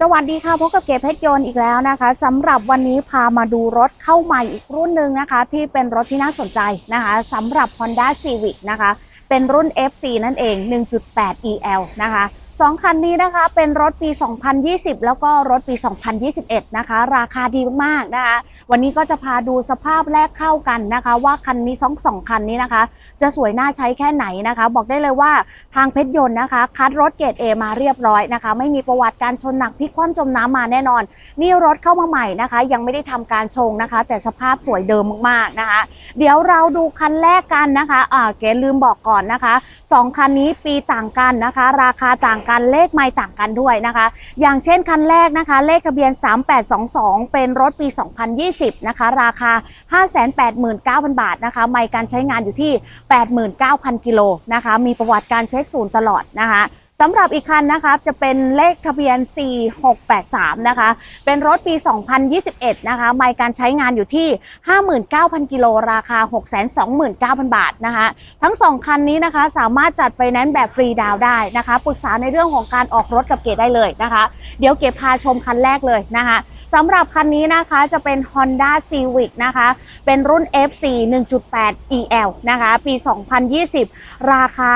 สวัสดีค่ะพบกับเก๋เพชรยนต์อีกแล้วนะคะสำหรับวันนี้พามาดูรถเข้าใหม่อีกรุ่นหนึ่งนะคะ ที่เป็นรถที่น่าสนใจนะคะสำหรับ Honda Civic นะคะ เป็นรุ่น FC นั่นเอง 1.8 EL นะคะ สองคันนี้นะคะเป็นรถปี 2020 แล้วก็รถปี 2021 นะคะ ราคาดีมากๆนะคะ วันนี้ก็จะพาดูสภาพแรกเข้ากันนะคะ ว่าคันนี้สองสองคันนี้นะคะ จะสวยน่าใช้แค่ไหนนะคะ บอกได้เลยว่าทางเพชรยนต์นะคะ คัดรถเกรด A มาเรียบร้อยนะคะ ไม่มีประวัติการชนหนักพลิกคว่ำจมน้ำมาแน่นอน นี่รถเข้ามาใหม่นะคะ ยังไม่ได้ทำการชงนะคะ แต่สภาพสวยเดิมมากๆนะคะ เดี๋ยวเราดูคันแรกกันนะคะอ่าเกลืมบอกก่อนนะคะสองคันนี้ปีต่างกันนะคะ ราคาต่างกันเลขไม่ต่างกันด้วยนะคะ อย่างเช่นคันแรกนะคะ เลขทะเบียน 3822 เป็นรถปี 2020 นะคะ ราคา 589,000 บาทนะคะ ไม่การใช้งานอยู่ที่ 89,000 กิโลนะคะ มีประวัติการเช็คศูนย์ตลอดนะคะ สำหรับอีกคันนะคะจะเป็นเลขทะเบียน 4683 นะคะ เป็นรถปี 2021 นะคะไม่การใช้งานอยู่ที่ 59,000 กิโลราคา 629,000 บาทนะคะ ทั้ง 2 คันนี้นะคะสามารถจัดไฟแนนซ์แบบฟรีดาวได้นะคะ ปรึกษาในเรื่องของการออกรถกับเกดได้เลยนะคะ เดี๋ยวเกดพาชมคันแรกเลยนะคะสำหรับคันนี้นะคะจะเป็น Honda Civic นะคะ เป็นรุ่น FC 1.8 EL นะคะ ปี 2020 ราคา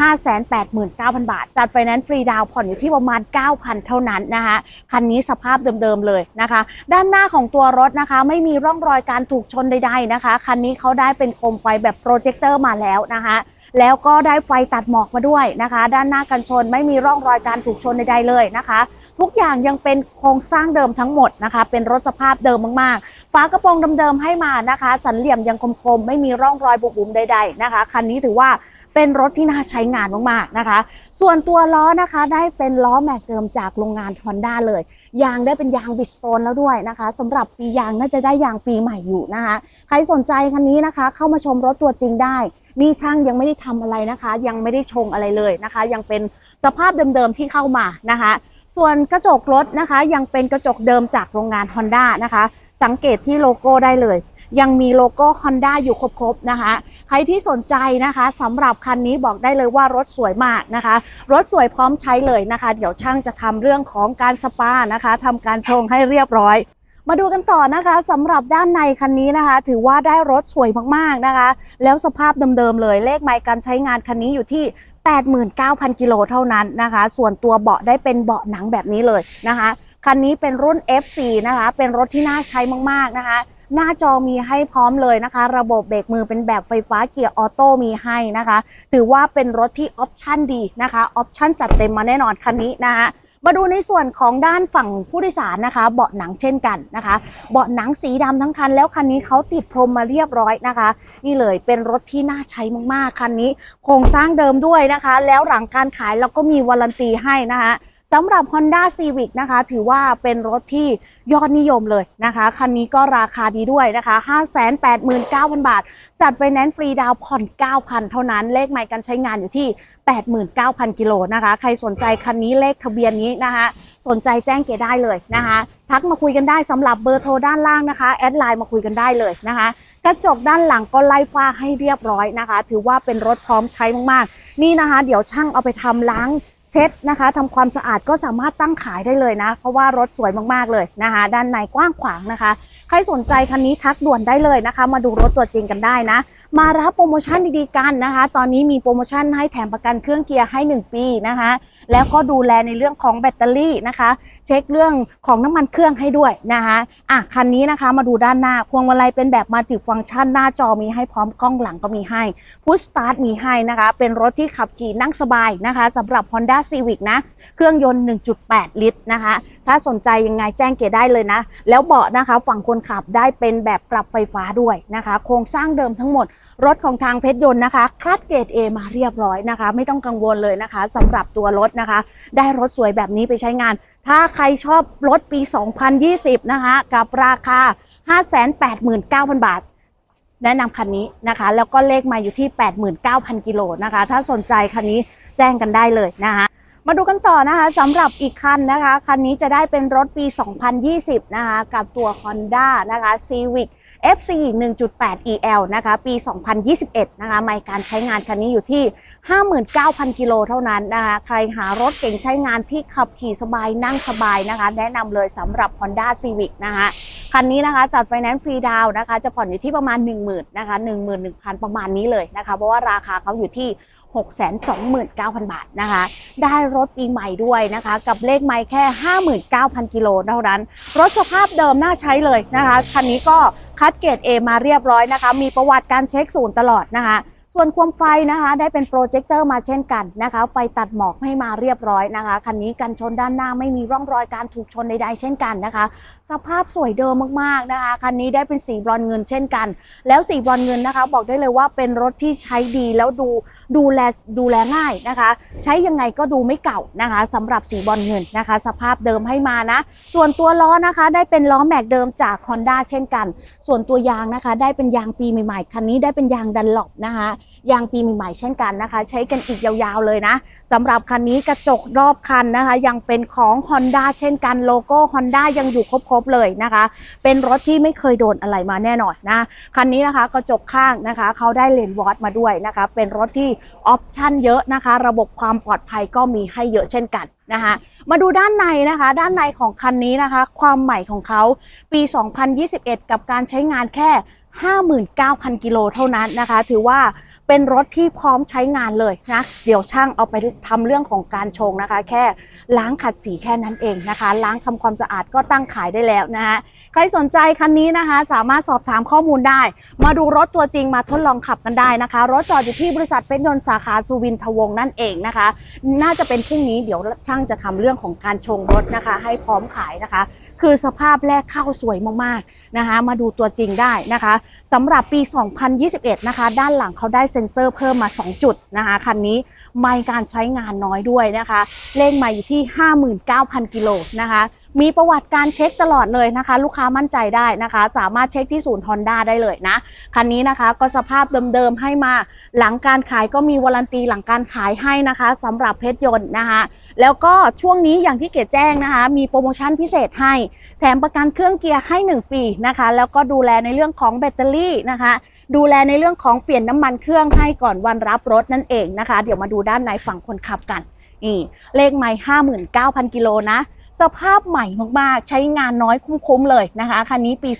589,000 บาท จัดไฟแนนซ์ฟรีดาวผ่อนอยู่ที่ประมาณ 9,000 เท่านั้นนะคะคันนี้สภาพเดิมๆเลยนะคะ ด้านหน้าของตัวรถนะคะ ไม่มีร่องรอยการถูกชนใดๆนะคะ คันนี้เขาได้เป็นโคมไฟแบบโปรเจคเตอร์มาแล้วนะคะแล้วก็ได้ไฟตัดหมอกมาด้วยนะคะ ด้านหน้ากันชนไม่มีร่องรอยการถูกชนใดๆเลยนะคะ ทุกอย่างยังเป็นโครงสร้างเดิมทั้งหมดนะคะ เป็นรถสภาพเดิมมากๆฝากระโปรงเดิมๆให้มานะคะ สันเหลี่ยมยังคมๆไม่มีร่องรอยบุบๆใด ๆนะคะคันนี้ถือว่า เป็นรถที่น่าใช้งานมากๆนะคะ ส่วนตัวล้อนะคะได้เป็นล้อแม็กเดิมจากโรงงาน Honda เลย ยางได้เป็นยางบิสโตนแล้วด้วยนะคะสำหรับปียางน่าจะได้ยางปีใหม่อยู่นะคะ ใครสนใจคันนี้นะคะ เข้ามาชมรถตัวจริงได้ นี่ช่างยังไม่ได้ทำอะไรนะคะ ยังไม่ได้ชงอะไรเลยนะคะ ยังเป็นสภาพเดิมๆที่เข้ามานะคะส่วนกระจกรถนะคะยังเป็นกระจกเดิมจากโรงงาน Honda นะคะ สังเกตที่โลโก้ได้เลย ยังมีโลโก้ Honda อยู่ครบๆนะคะ ใครที่สนใจนะคะสำหรับคันนี้บอกได้เลยว่ารถสวยมากนะคะ รถสวยพร้อมใช้เลยนะคะ เดี๋ยวช่างจะทำเรื่องของการสปานะคะทำการชงให้เรียบร้อยมาดูกันต่อนะคะสำหรับด้านในคันนี้นะคะ ถือว่าได้รถสวยมากๆนะคะ แล้วสภาพเดิมๆเลยเลขไมล์การใช้งานคันนี้อยู่ที่ 89,000 กิโลเท่านั้นนะคะ ส่วนตัวเบาะได้เป็นเบาะหนังแบบนี้เลยนะคะ คันนี้เป็นรุ่น FC นะคะ เป็นรถที่น่าใช้มากๆนะคะ หน้าจอมีให้พร้อมเลยนะคะ ระบบเบรกมือเป็นแบบไฟฟ้าเกียร์ออโต้มีให้นะคะ ถือว่าเป็นรถที่ออปชั่นดีนะคะออปชั่นจัดเต็มมาแน่นอนคันนี้นะคะมาดูในส่วนของด้านฝั่งผู้โดยสารนะคะ เบาะหนังเช่นกันนะคะ เบาะหนังสีดำทั้งคัน แล้วคันนี้เขาติดพรมมาเรียบร้อยนะคะ นี่เลยเป็นรถที่น่าใช้มากๆคันนี้ โครงสร้างเดิมด้วยนะคะ แล้วหลังการขายเราก็มีวารันตีให้นะคะ สำหรับ Honda Civic นะคะ ถือว่าเป็นรถที่ยอดนิยมเลยนะคะ คันนี้ก็ราคาดีด้วยนะคะ 589,000 บาท จัดไฟแนนซ์ฟรีดาวน์ผ่อน 9,000 เท่านั้น เลขใหม่การใช้งานอยู่ที่ 89,000 กิโลนะคะ ใครสนใจคันนี้เลขทะเบียนนี้นะคะ สนใจแจ้งเกได้เลยนะคะ ทักมาคุยกันได้สำหรับเบอร์โทรด้านล่างนะคะ แอดไลน์มาคุยกันได้เลยนะคะกระจกด้านหลังก็ไล่ฝ้าให้เรียบร้อยนะคะ ถือว่าเป็นรถพร้อมใช้มากๆ นี่นะคะ เดี๋ยวช่างเอาไปทำล้าง เช็ดนะคะทำความสะอาดก็สามารถตั้งขายได้เลยนะ เพราะว่ารถสวยมากๆเลยนะคะ ด้านในกว้างขวางนะคะ ใครสนใจคันนี้ทักด่วนได้เลยนะคะ มาดูรถตัวจริงกันได้นะ มารับโปรโมชั่นดีๆกันนะคะ ตอนนี้มีโปรโมชั่นให้แถมประกันเครื่องเกียร์ให้ 1 ปีนะคะ แล้วก็ดูแลในเรื่องของแบตเตอรี่นะคะ เช็คเรื่องของน้ำมันเครื่องให้ด้วยนะคะอะคันนี้นะคะมาดูด้านหน้า พวงมาลัยเป็นแบบมัลติฟังก์ชันหน้าจอมีให้พร้อมกล้องหลังก็มีให้พุชสตาร์ทมีให้นะคะ เป็นรถที่ขับขี่นั่งสบายนะคะสำหรับ Honda Civic นะ เครื่องยนต์ 1.8 ลิตรนะคะ ถ้าสนใจยังไงแจ้งเกดได้เลยนะ แล้วเบาะนะคะฝั่งคนขับได้เป็นแบบปรับไฟฟ้าด้วยนะคะ โครงสร้างเดิมทั้งหมดรถของทางเพชรยนต์นะคะคลัดเกรด A มาเรียบร้อยนะคะ ไม่ต้องกังวลเลยนะคะสำหรับตัวรถนะคะ ได้รถสวยแบบนี้ไปใช้งาน ถ้าใครชอบรถปี 2020 นะคะ กับราคา 589,000 บาท แนะนำคันนี้นะคะ แล้วก็เลขมาอยู่ที่ 89,000 กิโลนะคะ ถ้าสนใจคันนี้แจ้งกันได้เลยนะคะ มาดูกันต่อนะคะสำหรับอีกคันนะคะ คันนี้จะได้เป็นรถปี 2020 นะคะ กับตัว Honda นะคะ Civic FC 1.8 EL นะคะ ปี 2021 นะคะไมล์การใช้งานคันนี้อยู่ที่ 59,000 กิโลเท่านั้นนะคะ ใครหารถเก่งใช้งานที่ขับขี่สบายนั่งสบายนะคะ แนะนำเลยสำหรับ Honda Civic นะคะคันนี้นะคะจัดไฟแนนซ์ฟรีดาวนะคะ จะผ่อนอยู่ที่ประมาณ 10,000นะคะ11,000 ประมาณนี้เลยนะคะ เพราะว่าราคาเขาอยู่ที่ 629,000 บาทนะคะ ได้รถปีใหม่ด้วยนะคะ กับเลขไม่แค่ 59,000 กิโลเท่านั้น รถสภาพเดิมน่าใช้เลยนะคะ คันนี้ก็คัดเกรด A มาเรียบร้อยนะคะ มีประวัติการเช็คศูนย์ตลอดนะคะ ส่วนความไฟนะคะ ได้เป็นโปรเจคเตอร์มาเช่นกันนะคะ ไฟตัดหมอกให้มาเรียบร้อยนะคะคันนี้กันชนด้านหน้าไม่มีร่องรอยการถูกชนใดๆเช่นกันนะคะ สภาพสวยเดิมมากๆนะคะคันนี้ได้เป็นสีบรอนเงินเช่นกัน แล้วสีบรอนเงินนะคะ บอกได้เลยว่าเป็นรถที่ใช้ดีแล้วดูดูแลดูแลง่ายนะคะ ใช้ยังไงก็ดูไม่เก่านะคะสำหรับสีบอลเงินนะคะ สภาพเดิมให้มานะ ส่วนตัวล้อนะคะได้เป็นล้อแม็กเดิมจาก Honda เช่นกัน ส่วนตัวยางนะคะ ได้เป็นยางปีใหม่ๆคันนี้ได้เป็นยางดันหลบนะคะยางปีใหม่ๆเช่นกันนะคะ ใช้กันอีกยาวๆเลยนะสำหรับคันนี้กระจกรอบคันนะคะ ยังเป็นของ Honda เช่นกันโลโก้ Honda ยังอยู่ครบๆเลยนะคะ เป็นรถที่ไม่เคยโดนอะไรมาแน่นอนนะคันนี้นะคะกระจกข้างนะคะเขาได้เลนวอตมาด้วยนะคะ เป็นรถที่ออปชั่นเยอะนะคะ ระบบความปลอดภัยก็มีให้เยอะเช่นกันนะคะมาดูด้านในนะคะ ด้านในของคันนี้นะคะ ความใหม่ของเขาปี 2021 กับการใช้งานแค่ 59,000 กิโลเท่านั้นนะคะ ถือว่าเป็นรถที่พร้อมใช้งานเลยนะเดี๋ยวช่างเอาไปทำเรื่องของการชงนะคะ แค่ล้างขัดสีแค่นั้นเองนะคะ ล้างทำความสะอาดก็ตั้งขายได้แล้วนะคะใครสนใจคันนี้นะคะ สามารถสอบถามข้อมูลได้ มาดูรถตัวจริงมาทดลองขับกันได้นะคะ รถจอดอยู่ที่บริษัทเป็นยนต์สาขาสุวินทวงศ์นั่นเองนะคะ น่าจะเป็นพรุ่งนี้เดี๋ยวช่างจะทำเรื่องของการชงรถนะคะ ให้พร้อมขายนะคะ คือสภาพแรกเข้าสวยมากๆนะคะ มาดูตัวจริงได้นะคะสำหรับปี 2021 นะคะ ด้านหลังเขาได้เซ็นเซอร์เพิ่มมา 2 จุดนะคะคันนี้ไม่การใช้งานน้อยด้วยนะคะ เลขใหม่อยู่ที่ 59,000 กิโลนะคะ มีประวัติการเช็คตลอดเลยนะคะ ลูกค้ามั่นใจได้นะคะ สามารถเช็คที่ศูนย์ Honda ได้เลยนะ คันนี้นะคะก็สภาพเดิมๆให้มาหลังการขายก็มีวารันตีหลังการขายให้นะคะสำหรับเพชรยนต์นะคะแล้วก็ช่วงนี้อย่างที่เกดแจ้งนะคะ มีโปรโมชั่นพิเศษให้ แถมประกันเครื่องเกียร์ให้ 1 ปีนะคะ แล้วก็ดูแลในเรื่องของแบตเตอรี่นะคะ ดูแลในเรื่องของเปลี่ยนน้ำมันเครื่องให้ก่อนวันรับรถนั่นเองนะคะ เดี๋ยวมาดูด้านในฝั่งคนขับกันนี่เลขไม่59,000กิโลนะ สภาพใหม่มากๆ ใช้งานน้อยคุ้มๆเลยนะคะ คันนี้ปี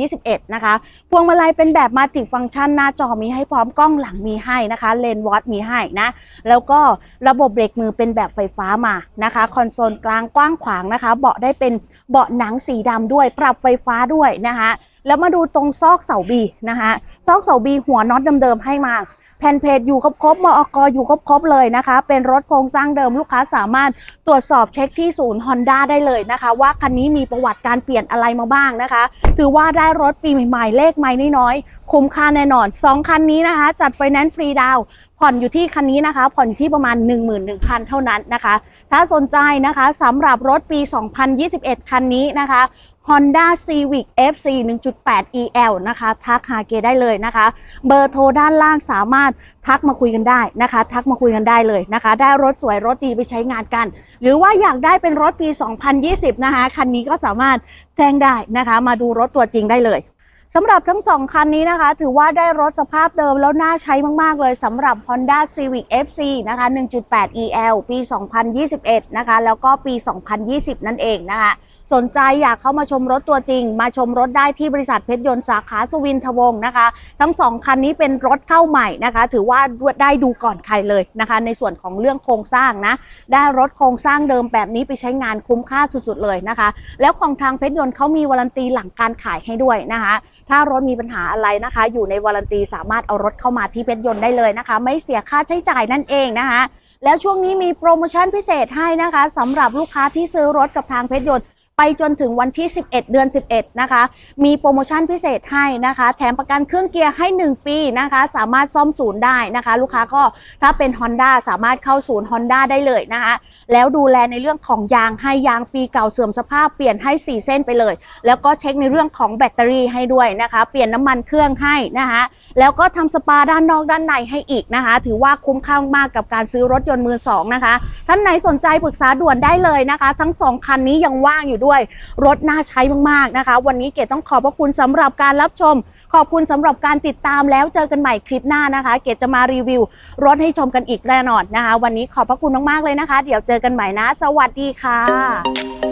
2021 นะคะ พวงมาลัยเป็นแบบมาติฟังก์ชันหน้าจอมีให้พร้อมกล้องหลังมีให้นะคะเลนวอตมีให้นะ แล้วก็ระบบเบรกมือเป็นแบบไฟฟ้ามานะคะ คอนโซลกลางกว้างขวางนะคะ เบาะได้เป็นเบาะหนังสีดำด้วย ปรับไฟฟ้าด้วยนะคะ แล้วมาดูตรงซอกเสาบีนะคะ ซอกเสาบีหัวน็อตเดิมๆให้มา แผ่นเพจอยู่ครบๆมอกอยู่ครบๆเลยนะคะ เป็นรถโครงสร้างเดิมลูกค้าสามารถตรวจสอบเช็คที่ศูนย์ Honda ได้เลยนะคะ ว่าคันนี้มีประวัติการเปลี่ยนอะไรมาบ้างนะคะ ถือว่าได้รถปีใหม่ๆเลขไม่น้อยๆคุ้มค่าแน่นอน 2 คันนี้นะคะ จัดไฟแนนซ์ฟรีดาวผ่อนอยู่ที่คันนี้นะคะ ผ่อนอยู่ที่ประมาณ 11,000 เท่านั้นนะคะ ถ้าสนใจนะคะสำหรับรถปี 2021 คันนี้นะคะ Honda Civic FC 1.8 EL นะคะทักหาเกได้เลยนะคะ เบอร์โทรด้านล่างสามารถทักมาคุยกันได้นะคะ ทักมาคุยกันได้เลยนะคะ ได้รถสวยรถดีไปใช้งานกัน หรือว่าอยากได้เป็นรถปี 2020 นะคะ คันนี้ก็สามารถแจ้งได้นะคะ มาดูรถตัวจริงได้เลย สำหรับทั้งสองคันนี้นะคะ ถือว่าได้รถสภาพเดิมแล้วน่าใช้มาก ๆ เลยสำหรับ Honda Civic FC นะคะ 1.8 EL ปี 2021 นะคะ แล้วก็ปี 2020 นั่นเองนะคะ สนใจอยากเข้ามาชมรถตัวจริง มาชมรถได้ที่บริษัทเพชรยนต์สาขาสุวินทวงศ์นะคะ ทั้งสองคันนี้เป็นรถเข้าใหม่นะคะ ถือว่าได้ดูก่อนใครเลยนะคะ ในส่วนของเรื่องโครงสร้างนะ ได้รถโครงสร้างเดิมแบบนี้ไปใช้งานคุ้มค่าสุด ๆ เลยนะคะ แล้วของทางเพชรยนต์เขามีวารันตีหลังการขายให้ด้วยนะคะถ้ารถมีปัญหาอะไรนะคะ อยู่ในวารันตีสามารถเอารถเข้ามาที่เพชรยนต์ได้เลยนะคะ ไม่เสียค่าใช้จ่ายนั่นเองนะคะ แล้วช่วงนี้มีโปรโมชั่นพิเศษให้นะคะสำหรับลูกค้าที่ซื้อรถกับทางเพชรยนต์ ไปจนถึงวันที่ 11 เดือน 11 นะคะ มีโปรโมชั่นพิเศษให้นะคะ แถมประกันเครื่องเกียร์ให้ 1 ปีนะคะ สามารถซ่อมศูนย์ได้นะคะ ลูกค้าก็ถ้าเป็น Honda สามารถเข้าศูนย์ Honda ได้เลยนะคะ แล้วดูแลในเรื่องของยางให้ยางปีเก่าเสื่อมสภาพเปลี่ยนให้ 4 เส้นไปเลย แล้วก็เช็คในเรื่องของแบตเตอรี่ให้ด้วยนะคะ เปลี่ยนน้ำมันเครื่องให้นะคะแล้วก็ทำสปาด้านนอกด้านในให้อีกนะคะ ถือว่าคุ้มค่ามากกับการซื้อรถยนต์มือสองนะคะท่านไหนสนใจปรึกษาด่วนได้เลยนะคะ ทั้งสองคันนี้ยังว่างอยู่ด้วยรถน่าใช้มากๆนะคะ วันนี้เกดต้องขอบพระคุณสำหรับการรับชม ขอบคุณสำหรับการติดตามแล้วเจอกันใหม่คลิปหน้านะคะ เกดจะมารีวิว รถให้ชมกันอีกแน่นอนนะคะ วันนี้ขอบพระคุณมากๆเลยนะคะ เดี๋ยวเจอกันใหม่นะ สวัสดีค่ะ